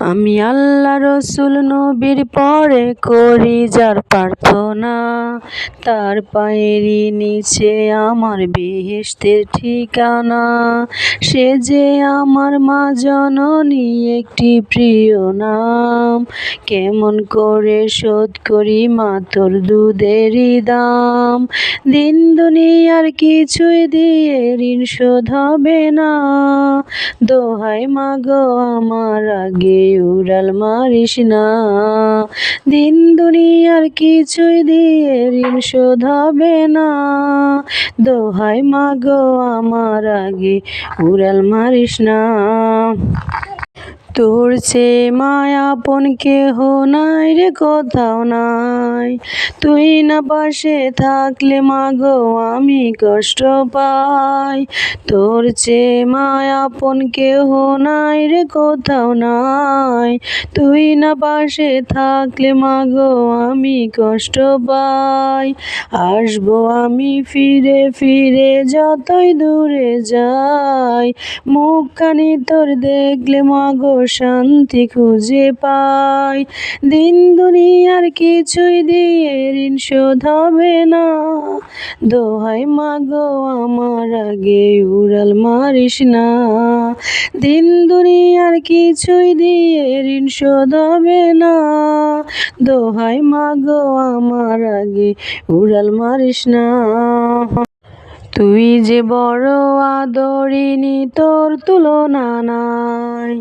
আমি আল্লাহ রসুল নবীর পরে করি যার প্রার্থনা। তার পায়েরই নিচে আমার বেহেশতের ঠিকানা। সে যে আমার মা জননী, একটি প্রিয় নাম। কেমন করে শোধ করি মা তোর দুধেরই দাম। দিন দুনিয়ার কিছুই দিয়ে ঋণ শোধ হবে না। দোহাই মাগো আমার আগে উড়াল মারিস না। দিন দুনিয়ার কিছুই দিয়ে ঋণ শোধ হবে না। দোহাই মাগো আমার আগে, উড়াল মারিস না। তোর সে মায়াপন কেহ নাই রে, কোথাও নাই। তুই না পাশে থাকলে মাগো আমি কষ্ট পাই। তোর চে মায়াপন কেহ নাই রে, কোথাও নাই। তুই না পাশে থাকলে মাগো আমি কষ্ট পাই। আসব আমি ফিরে ফিরে যতই দূরে যাই। মুখখানি তোর দেখলে মাগো শান্তি খুঁজে পাই। দিন দুনিয়ার কিছুই দিয়ে ঋণ শোধ হবে না। দোহাই মাগো, আমার আগে উড়াল মারিস না। দিন দুনিয়ার কিছুই দিয়ে ঋণ শোধ হবে না। দোহাই মাগো, আমার আগে উড়াল মারিস না। তুই যে বড় আদরিনি তোর তুলনা নাই।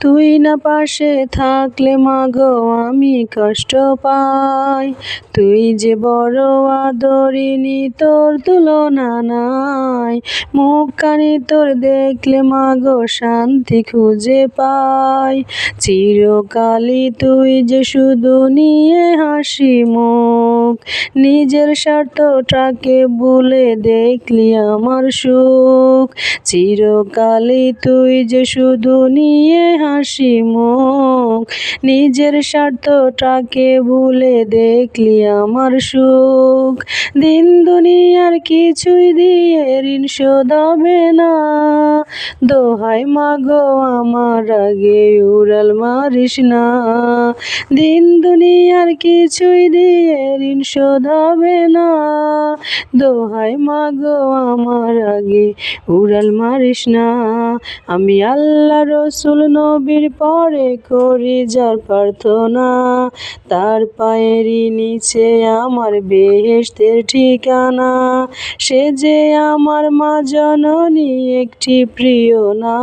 তুই না পাশে থাকলে মাগো আমি কষ্ট পাই। তুই যে বড় আদরিনি তোর তুলনা নাই। মুখখানি তোর দেখলে মাগো শান্তি খুঁজে পাই। চিরকালই তুই যে শুধু নিয়ে হাসি মুখ, নিজের স্বার্থটাকে ভুলে দেখলি আমার সুখ। চিরকালই তুই যে শুধু নিয়ে হাসি মুখ। নিজের স্বার্থটাকে ভুলে দেখলি আমার সুখ। দিন দুনিয়ার কিছুই দিয়ে ঋণ শোধ হবে না। দোহাই মাগো আমার আগে উড়াল মারিস না। দিন দুনিয়ার কিছুই দিয়ে ঋণ শোধ হবে না। দোহাই মাগো আমার আগে। উড়াল মারিস না। আমি আল্লাহ রসুল, নবীর পরে করি যার প্রার্থনা। তার পায়েরই নিচে আমার বেহেস্তের ঠিকানা। সে যে আমার মা জননী, একটি প্রিয় না।